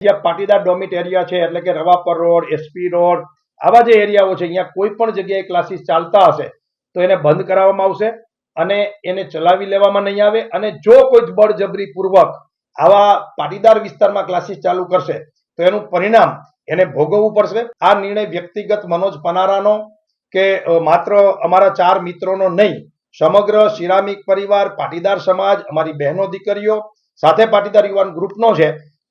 જ્યાં પાટીદાર ડોમિટ એરિયા છે, એટલે કે રવાપર રોડ એસપી રોડ, આવા જે એરિયાઓ છે, અહીંયા કોઈ પણ જગ્યાએ ક્લાસીસ ચાલતા હશે, તો એને બંધ કરાવવામાં આવશે અને એને ચલાવી લેવામાં નહીં આવે અને જો કોઈ બળજબરી પૂર્વક આવા પાટીદાર વિસ્તારમાં ક્લાસીસ ચાલુ કરશે, તો એનું પરિણામ એને ભોગવવું પડશે. આ નિર્ણય વ્યક્તિગત મનોજ પનારાનો કે માત્ર અમારા ચાર મિત્રોનો નહીં, સમગ્ર સિરામિક પરિવાર, પાટીદાર સમાજ, અમારી બહેનો, દીકરીઓ, સાથે પાટીદાર યુવાન ગ્રુપનો છે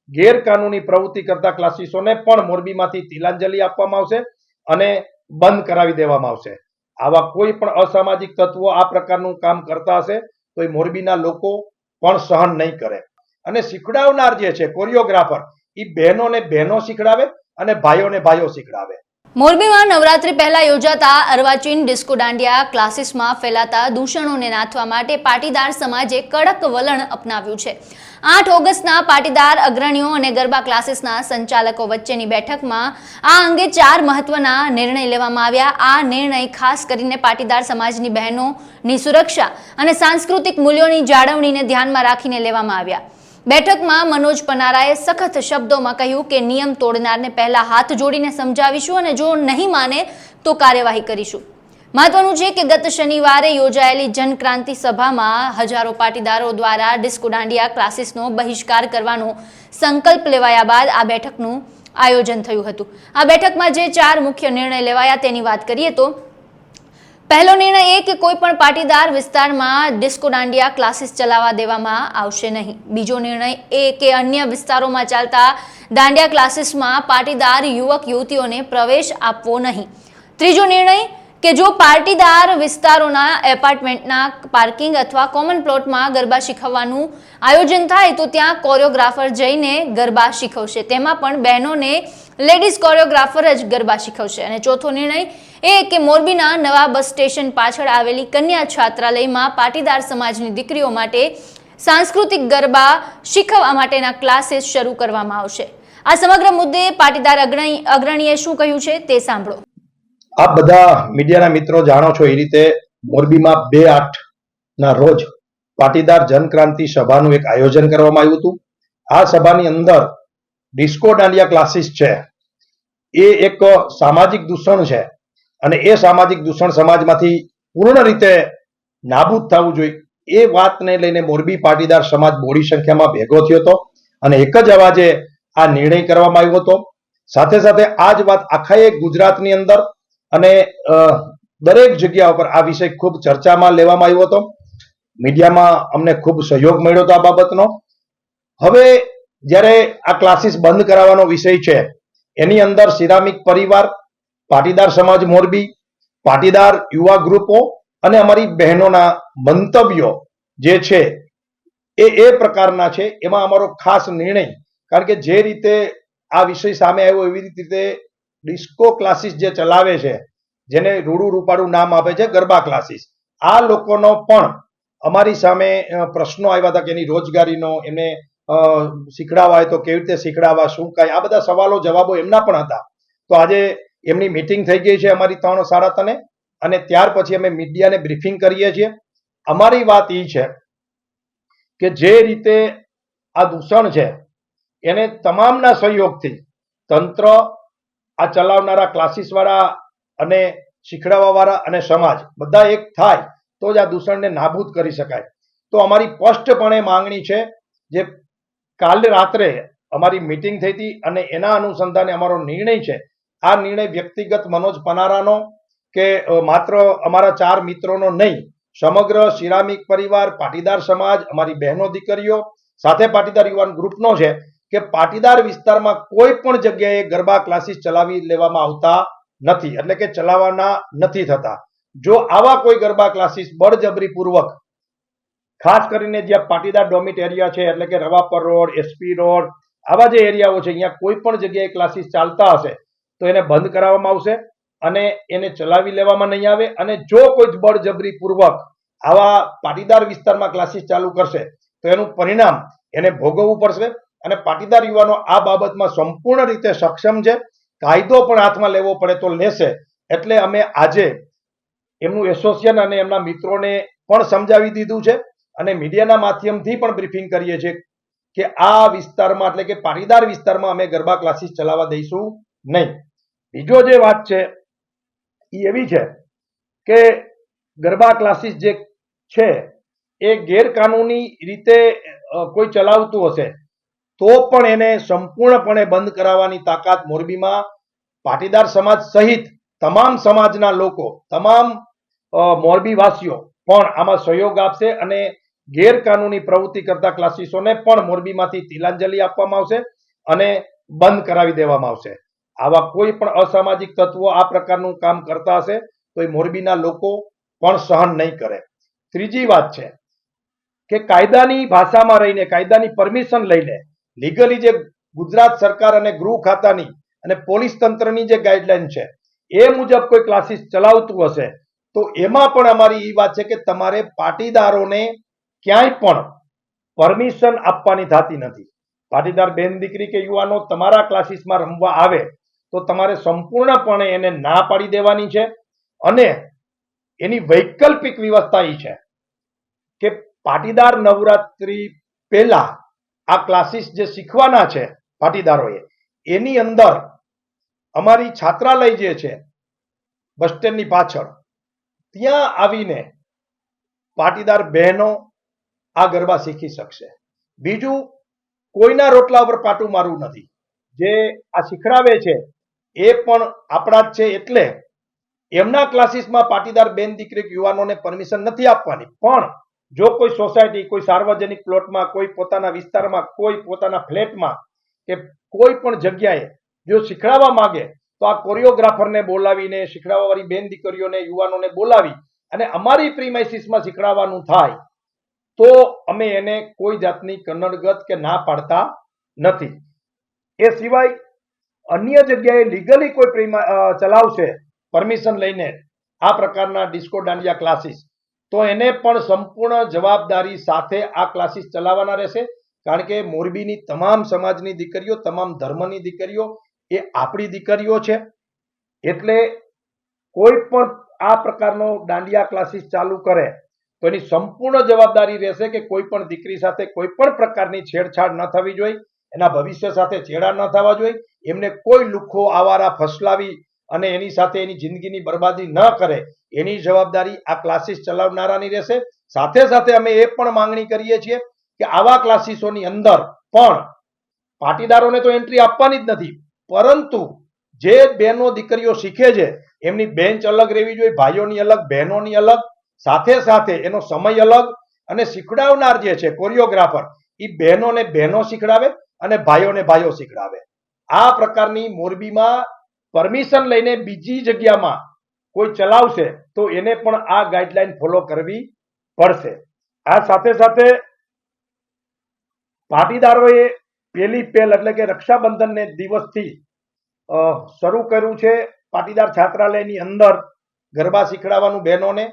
ગેરકાનૂની પ્રવૃત્તિ કરતા ક્લાસીસોને પણ મોરબીમાંથી તિલાંજલિ આપવામાં આવશે અને બંધ કરાવી દેવામાં આવશે. આવા કોઈ પણ અસામાજિક તત્વો આ પ્રકારનું કામ કરતા હશે, તો એ મોરબીના લોકો પણ સહન નહીં કરે. અને શીખડાવનાર જે છે, કોરિયોગ્રાફર એ બહેનોને બહેનો શીખડાવે અને ભાઈઓને ભાઈઓ શીખડાવે. મોરબીમાં નવરાત્રી પહેલા યોજાતા અર્વાચીન ડિસ્કો દાંડિયા ક્લાસીસમાં ફેલાતા દૂષણોને નાથવા માટે પાટીદાર સમાજે કડક વલણ અપનાવ્યું છે. આઠ ઓગસ્ટના પાટીદાર અગ્રણીઓ અને ગરબા ક્લાસીસના સંચાલકો વચ્ચેની બેઠકમાં આ અંગે ચાર મહત્વના નિર્ણય લેવામાં આવ્યા. આ નિર્ણય ખાસ કરીને પાટીદાર સમાજની બહેનોની સુરક્ષા અને સાંસ્કૃતિક મૂલ્યોની જાળવણીને ધ્યાનમાં રાખીને લેવામાં આવ્યા. બેઠકમાં મનોજ પનારાએ સખત શબ્દોમાં કહ્યું કે નિયમ તોડનારને પહેલા હાથ જોડીને સમજાવીશું અને જો નહીં માને તો કાર્યવાહી કરીશું. મહત્વનું છે કે ગત શનિવારે યોજાયેલી જનક્રાંતિ સભામાં હજારો પાટીદારો દ્વારા ડિસ્કો દાંડિયા ક્લાસીસનો બહિષ્કાર કરવાનો સંકલ્પ લેવાયા બાદ આ બેઠકનું આયોજન થયું હતું. આ બેઠકમાં જે ચાર મુખ્ય નિર્ણય લેવાયા તેની વાત કરીએ તો પહેલો નિર્ણય એ કે કોઈ પણ પાટીદાર વિસ્તારમાં ડિસ્કો દાંડિયા ક્લાસીસ ચલાવવા દેવામાં આવશે નહીં. બીજો નિર્ણય એ કે અન્ય વિસ્તારોમાં ચાલતા દાંડિયા ક્લાસીસમાં પાટીદાર યુવક યુવતીઓને પ્રવેશ આપવો નહીં. ત્રીજો નિર્ણય કે જો પાટીદાર વિસ્તારોના એપાર્ટમેન્ટના પાર્કિંગ અથવા કોમન પ્લોટમાં ગરબા શીખવવાનું આયોજન થાય તો ત્યાં કોરિયોગ્રાફર જઈને ગરબા શીખવશે. તેમાં પણ બહેનોને લેડીઝ કોરિયોગ્રાફર જ ગરબા શીખવશે અને ચોથો નિર્ણય એ કે મોરબીના નવા બસ સ્ટેશન પાછળ આવેલી કન્યા છાત્રાલયમાં પાટીદાર સમાજની દીકરીઓ માટે સાંસ્કૃતિક ગરબા શીખવવા માટેના ક્લાસીસ શરૂ કરવામાં આવશે. આ સમગ્ર મુદ્દે પાટીદાર અગ્રણી અગ્રણીએ શું કહ્યું છે તે સાંભળો. આપ બધા મીડિયાના મિત્રો જાણો છો એ રીતે મોરબીમાં બે આઠ ના રોજ પાટીદાર જનક્રાંતિ સભાનું એક આયોજન કરવામાં આવ્યું હતું. આ સભાની અંદર ડિસ્કો દાંડિયા ક્લાસીસ છે. એ એક સામાજિક દૂષણ છે અને એ સામાજિક દૂષણ સમાજમાંથી પૂર્ણ રીતે નાબૂદ થવું જોઈએ. એ વાતને લઈને મોરબી પાટીદાર સમાજ મોડી સંખ્યામાં ભેગો થયો હતો અને એક જ અવાજે આ નિર્ણય કરવામાં આવ્યો હતો. સાથે સાથે આ જ વાત આખા એક ગુજરાતની અંદર અને દરેક જગ્યા ઉપર આ વિષય ખૂબ ચર્ચામાં લેવામાં આવ્યો હતો. મીડિયામાં અમને ખૂબ સહયોગ મળ્યો હતો આ બાબતનો. હવે જ્યારે આ ક્લાસીસ બંધ કરાવવાનો વિષય છે, એની અંદર સિરામિક પરિવાર, પાટીદાર સમાજ મોરબી, પાટીદાર યુવા ગ્રુપો અને અમારી બહેનોના મંતવ્યો જે છે, એ એ પ્રકારના છે. એમાં અમારો ખાસ નિર્ણય, કારણ કે જે રીતે આ વિષય સામે આવ્યો એવી રીતે ડિસ્કો ક્લાસીસ જે ચલાવે છે, જેને રૂડું રૂપાળું નામ આપે છે, ગરબા ક્લાસીસ આ લોકોનો પણ અમારી સામે પ્રશ્નો આવ્યા હતા કે એની રોજગારીનો, એમને અ, શીખડાવવા તો કેવી રીતે શીખડાવવા શું કાંઈ? આ બધા સવાલો જવાબો એમના પણ હતા. તો આજે એમની મીટિંગ થઈ ગઈ છે અમારી ત્રણ સાડા તને અને ત્યાર પછી અમે મીડિયાને બ્રીફિંગ કરીએ છીએ. અમારી વાત એ છે કે જે રીતે આ દૂષણ છે એને તમામના સહયોગથી તંત્ર આ ચલાવનારા ક્લાસીસવાળા અને શીખડાવવાવાળા અને સમાજ બધા એક થાય તો જ આ દૂષણને નાબૂદ કરી શકાય. તો અમારી સ્પષ્ટપણે માંગણી છે જે કાલે રાત્રે અમારી મીટિંગ થઈ હતી અને એના અનુસંધાને અમારો નિર્ણય છે. આ નિર્ણય વ્યક્તિગત મનોજ પનારાનો કે માત્ર અમારા ચાર મિત્રોનો નહીં, સમગ્ર સિરામિક પરિવાર, પાટીદાર સમાજ, અમારી બહેનો દીકરીઓ, સાથે પાટીદાર યુવાન ગ્રુપનો છે કે પાટીદાર વિસ્તારમાં કોઈ પણ જગ્યાએ ગરબા ક્લાસીસ ચલાવી લેવામાં આવતા નથી, એટલે કે ચલાવવાના નથી થતા. જો આવા કોઈ ગરબા ક્લાસીસ બળજબરી પૂર્વક ખાસ કરીને જ્યાં પાટીદાર ડોમિટ એરિયા છે, એટલે કે રવાપર રોડ એસપી રોડ, આવા જે એરિયાઓ છે, અહીંયા કોઈ પણ જગ્યાએ ક્લાસીસ ચાલતા હશે, તો એને બંધ કરાવવામાં આવશે અને એને ચલાવી લેવામાં નહીં આવે અને જો કોઈ બળજબરી પૂર્વક આવા પાટીદાર વિસ્તારમાં ક્લાસીસ ચાલુ કરશે, તો એનું પરિણામ એને ભોગવવું પડશે અને પાટીદાર યુવાનો આ બાબતમાં સંપૂર્ણ રીતે સક્ષમ છે, કાયદો પણ હાથમાં લેવો પડે તો લેશે, એટલે અમે આજે એમનું એસોસિએશન અને એમના મિત્રોને પણ સમજાવી દીધું છે. અને મીડિયાના માધ્યમથી પણ બ્રીફિંગ કરીએ છીએ કે આ વિસ્તારમાં, એટલે કે પાટીદાર વિસ્તારમાં અમે ગરબા ક્લાસીસ ચલાવવા દઈશું નહીં. બીજો જે વાત છે એ એવી છે કે ગરબા ક્લાસીસ જે છે, એ ગેરકાનૂની રીતે કોઈ ચલાવતું હશે, તો પણ એને સંપૂર્ણપણે બંધ કરાવવાની તાકાત મોરબીમાં પાટીદાર સમાજ સહિત તમામ સમાજના લોકો, તમામ મોરબીવાસીઓ પણ આમાં સહયોગ આપશે અને ગેરકાનૂની પ્રવૃત્તિ કરતા ક્લાસીસોને પણ મોરબીમાંથી તિલાંજલિ આપવામાં આવશે અને બંધ કરાવી દેવામાં આવશે. આવા કોઈ પણ અસામાજિક તત્વો આ પ્રકારનું કામ કરતા હશે, તો એ મોરબીના લોકો પણ સહન નહીં કરે. ત્રીજી વાત છે કે કાયદાની ભાષામાં રહીને, કાયદાની પરમિશન લઈને લીગલી જે ગુજરાત સરકાર અને ગૃહ ખાતાની અને પોલીસ તંત્રની જે ગાઈડલાઈન છે, એ મુજબ કોઈ ક્લાસીસ ચલાવતું હશે, તો એમાં પણ અમારી એ વાત છે કે તમારે પાટીદારોને ક્યાંય પણ પરમિશન આપવાની થતી નથી. પાટીદાર બેન દીકરી કે યુવાનો તમારા ક્લાસીસમાં રમવા આવે તો તમારે સંપૂર્ણપણે એને ના પાડી દેવાની છે અને એની વૈકલ્પિક વ્યવસ્થા એ છે કે પાટીદાર નવરાત્રી પહેલા આ ક્લાસીસ જે શીખવાના છે પાટીદારોએ, એની અંદર અમારી છાત્રાલય જે છે, બસ સ્ટેન્ડની પાછળ, ત્યાં આવીને પાટીદાર બહેનો આ ગરબા શીખી શકશે. બીજું, કોઈના રોટલા ઉપર પાટું મારવું નથી. જે આ શીખડાવે છે, એ પણ આપણા જ છે એટલે એમના ક્લાસીસમાં પાટીદાર બેન દીકરી યુવાનોને પરમિશન નથી આપવાની. પણ જો કોઈ સોસાયટી, કોઈ સાર્વજનિક પ્લોટમાં, કોઈ પોતાના વિસ્તારમાં, કોઈ પોતાના ફ્લેટમાં કે કોઈ પણ જગ્યાએ જો શીખડાવવા માંગે, તો આ કોરિયોગ્રાફરને બોલાવીને, શીખડાવવાવાળી બેન દીકરીઓને, યુવાનોને બોલાવી અને અમારી પ્રીમાઇસીસમાં શીખડાવવાનું થાય. તો અમે એને કોઈ જાતની કન્નડગત કે ના પાડતા નથી. એ સિવાય અન્ય જગ્યાએ લીગલી કોઈ પ્રીમા ચલાવશે પરમિશન લઈને આ પ્રકારના ડિસ્કો દાંડિયા ક્લાસીસ તો એને પણ સંપૂર્ણ જવાબદારી સાથે આ ક્લાસીસ ચલાવવાના રહેશે. કારણ કે મોરબીની તમામ સમાજની દીકરીઓ, તમામ ધર્મની દીકરીઓ એ આપણી દીકરીઓ છે. એટલે કોઈ પણ આ પ્રકારનો દાંડિયા ક્લાસીસ ચાલુ કરે તો એની સંપૂર્ણ જવાબદારી રહેશે કે કોઈ પણ દીકરી સાથે કોઈ પણ પ્રકારની છેડછાડ ન થવી જોઈએ, એના ભવિષ્ય સાથે છેડા ન થવા જોઈએ, એમને કોઈ લુખ્ખો આવારા ફસલાવી અને એની સાથે એની જિંદગીની બરબાદી ન કરે, એની જવાબદારી આ ક્લાસીસ ચલાવનારાની રહેશે. સાથે સાથે અમે એ પણ માંગણી કરીએ છીએ કે આવા ક્લાસીસોની અંદર પણ પાટીદારોને તો એન્ટ્રી આપવાની જ નથી, પરંતુ જે બહેનો દીકરીઓ શીખે છે, એમની બેન્ચ અલગ રહેવી જોઈએ, ભાઈઓની અલગ, બહેનોની અલગ સાથે સાથે એનો સમય અલગ અને શીખડાવનાર જે છે કોરિયોગ્રાફર એ બહેનોને બહેનો શીખડાવે અને ભાઈઓને ભાઈઓ શીખડાવે. આ પ્રકારની મોરબીમાં પરમિશન લઈને બીજી જગ્યામાં કોઈ ચલાવશે તો એને પણ આ ગાઈડલાઈન ફોલો કરવી પડશે. આ સાથે સાથે પાટીદારોએ પેલી પહેલ એટલે કે રક્ષાબંધનને દિવસથી શરૂ કર્યું છે પાટીદાર છાત્રાલયની અંદર ગરબા શીખડાવવાનું બહેનોને.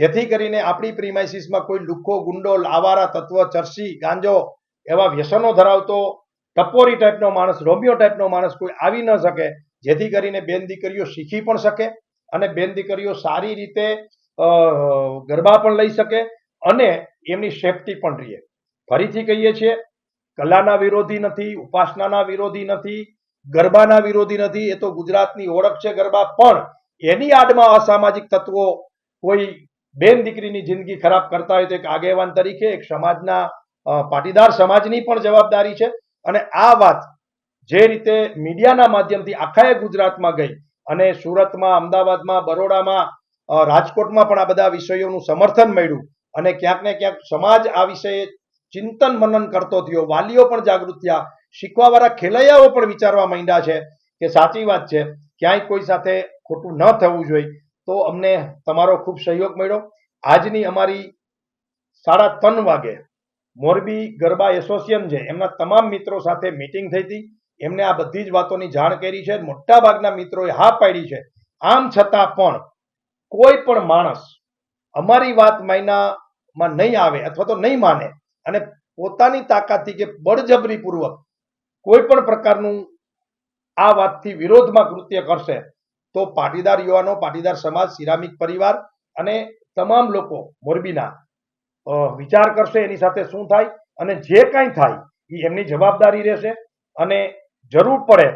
જેથી કરીને આપણી પ્રિમાઇસીસમાં કોઈ લુખ્ખો ગુંડો આવારા તત્વ, ચરસી, ગાંજો એવા વ્યસનો ધરાવતો, ટપોરી ટાઈપનો માણસ, રોમિયો ટાઈપનો માણસ કોઈ આવી ન શકે. જેથી કરીને બેન દીકરીઓ શીખી પણ શકે અને બેન દીકરીઓ સારી રીતે ગરબા પણ લઈ શકે અને એમની સેફટી પણ રહે. ફરીથી કહીએ છીએ, કલાના વિરોધી નથી, ઉપાસનાના વિરોધી નથી, ગરબાના વિરોધી નથી, એ તો ગુજરાતની ઓળખ છે ગરબા, પણ એની આડમાં અસામાજિક તત્વો કોઈ બેન દીકરીની જિંદગી ખરાબ કરતા હોય તો એક આગેવાન તરીકે એક સમાજના પાટીદાર સમાજની પણ જવાબદારી છે. અને આ વાત જે રીતે મીડિયાના માધ્યમથી આખાએ ગુજરાતમાં ગઈ અને સુરતમાં, અમદાવાદમાં, બરોડામાં રાજકોટમાં પણ આ બધા વિષયોનું સમર્થન મળ્યું અને ક્યાંક ને ક્યાંક સમાજ આ વિષયે ચિંતન મનન કરતો થયો. વાલીઓ પણ જાગૃત થયા. શીખવાવાળા ખેલૈયાઓ પણ વિચારવા માંડ્યા છે કે સાચી વાત છે. ક્યાંય કોઈ સાથે ખોટું ન થવું જોઈએ. તો અમને તમારો ખૂબ સહયોગ મળ્યો. આજની અમારી સાડા ત્રણ વાગે મોરબી ગરબા એસોસિએશન છે, એમના તમામ મિત્રો સાથે મિટિંગ થઈ હતી. એમને આ બધી જ વાતોની જાણ કરી છે. મોટા ભાગના મિત્રોએ હા પાડી છે. આમ છતાં પણ કોઈ પણ માણસ અમારી વાત માયનામાં નહીં આવે અથવા તો નહીં માને અને પોતાની તાકાતથી કે બળજબરીપૂર્વક કોઈ પણ પ્રકારનું આ વાતથી વિરોધમાં કૃત્ય કરશે તો પાટીદાર યુવાનો, પાટીદાર સમાજ, સિરામિક પરિવાર અને તમામ લોકો મોરબીના વિચાર કરશે એની સાથે શું થાય અને જે કાંઈ થાય એ એમની જવાબદારી રહેશે અને જરૂર પડે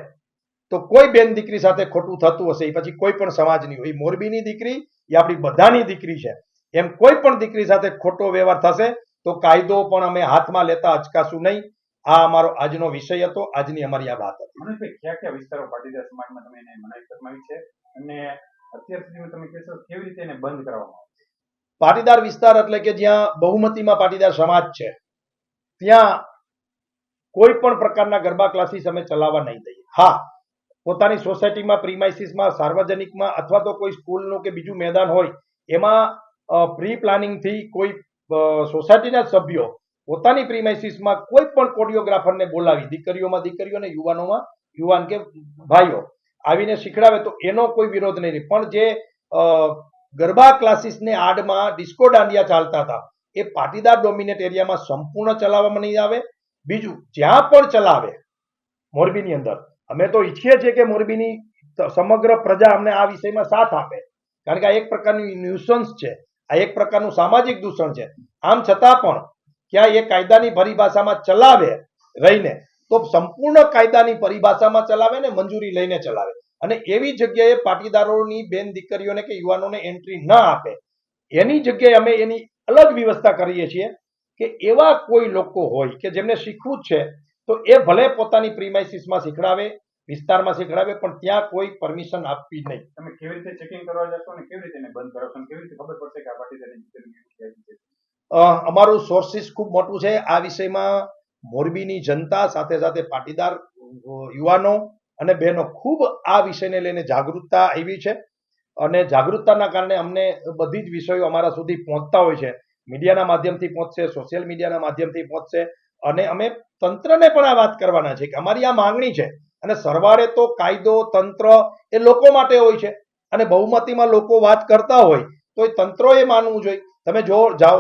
તો કોઈ બેન દીકરી સાથે ખોટું થતું હશે, એ પછી કોઈ પણ સમાજની હોય. મોરબીની દીકરી એ આપણી બધાની દીકરી છે. એમ કોઈ પણ દીકરી સાથે ખોટો વ્યવહાર થશે તો કાયદો પણ અમે હાથમાં લેતા અચકાશું નહીં. આ અમારો આજનો વિષય હતો આજની અમારી આ વાત હતી. મનોજભાઈ કયા કયા વિસ્તારો પાટીદાર સમાજમાં તમે એને મનાવી ફરમાવી છે? અને અત્યાર સુધીમાં તમે કહેશો કેવી રીતે એને બંધ કરવામાં આવશે પાટીદાર વિસ્તાર એટલે કે જ્યાં બહુમતીમાં પાટીદાર સમાજ છે ત્યાં કોઈ પણ પ્રકારના ગરબા ક્લાસીસ અમે ચલાવવા નહીં દઈએ. હા પોતાની સોસાયટીમાં પ્રીમાઇસીસમાં સાર્વજનિકમાં અથવા તો કોઈ સ્કૂલનું કે બીજું મેદાન હોય એમાં પ્રી પ્લાનિંગથી કોઈ સોસાયટીના સભ્યો પોતાની પ્રીમાઇસીસમાં કોઈ પણ કોરિયોગ્રાફરને બોલાવી, દીકરીઓમાં, દીકરીઓ અને યુવાનોમાં, યુવાન કે ભાઈઓ, આવીને શીખડાવે તો એનો કોઈ વિરોધ નહીં. પણ જે ગરબા ક્લાસીસને આડમાં ડિસ્કો દાંડિયા ચાલતા હતા, એ પાટીદાર ડોમિનેટ એરિયામાં સંપૂર્ણ ચલાવવામાં નહીં આવે. બીજું, જ્યાં પણ ચલાવે, મોરબીની અંદર, અમે તો ઈચ્છીએ છીએ કે મોરબીની સમગ્ર પ્રજા અમને આ વિષયમાં સાથ આપે. કારણ કે આ એક પ્રકારનું ન્યુસન્સ છે, આ એક પ્રકારનું સામાજિક દૂષણ છે. આમ છતાં પણ ક્યાં એ કાયદાની પરિભાષામાં ચલાવે રહીને તો સંપૂર્ણ કાયદાની પરિભાષામાં ચલાવે ને મંજૂરી લઈને ચલાવે. અને એવી જગ્યાએ પાટીદારોની બેન દીકરીઓને કે યુવાનોને એન્ટ્રી ન આપે. એની જગ્યાએ અમે એની અલગ વ્યવસ્થા કરીએ છીએ કે એવા કોઈ લોકો હોય કે જેમને શીખવું જ છે તો એ ભલે પોતાની પ્રીમાઇસીસમાં શીખડાવે વિસ્તારમાં શીખડાવે પણ ત્યાં કોઈ પરમિશન આપવી નહીં. તમે કેવી રીતે ચેકિંગ કરવા જશો અને કેવી રીતે બંધ કરાવશો કેવી રીતે ખબર પડશે કે આ પાટીદારની અ, અમારું સોર્સિસ ખૂબ મોટું છે. આ વિષયમાં મોરબીની જનતા, સાથે સાથે પાટીદાર યુવાનો અને બહેનો ખૂબ આ વિષયને લઈને જાગૃતતા આવી છે. અને જાગૃતતાના કારણે અમને બધી જ વિષયો અમારા સુધી પહોંચતા હોય છે. મીડિયાના માધ્યમથી પહોંચશે સોશિયલ મીડિયાના માધ્યમથી પહોંચશે અને અમે તંત્રને પણ આ વાત કરવાના છે કે અમારી આ માંગણી છે. અને સરવાળે તો કાયદો, તંત્ર એ લોકો માટે હોય છે. અને બહુમતીમાં લોકો વાત કરતા હોય તો એ તંત્રોએ માનવું જોઈએ. તમે જો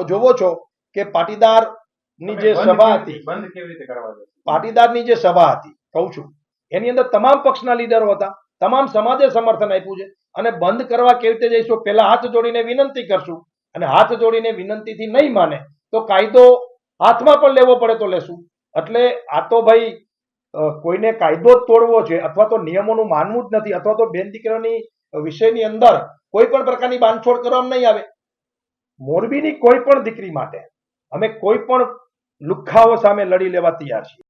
જોવો છો કે પાટીદારની જે સભા હતી બંધ કેવી રીતે કરવા પાટીદારની જે સભા હતી કહું છું એની અંદર તમામ પક્ષના લીડરો હતા તમામ સમાજે સમર્થન આપ્યું છે. અને બંધ કરવા કેવી રીતે જઈશું? પહેલા હાથ જોડીને વિનંતી કરશું. અને હાથ જોડીને વિનંતીથી નહીં માને તો કાયદો હાથમાં પણ લેવો પડે તો લેશું. એટલે આ તો ભાઈ કોઈને કાયદો જ તોડવો છે અથવા તો નિયમોનું માનવું જ નથી અથવા તો બેન દીકરાની વિષયની અંદર કોઈ પણ પ્રકારની બાંધછોડ કરવામાં નહીં આવે. મોરબીની કોઈ પણ દીકરી માટે અમે કોઈ પણ લુખ્ખાઓ સામે લડી લેવા તૈયાર છીએ.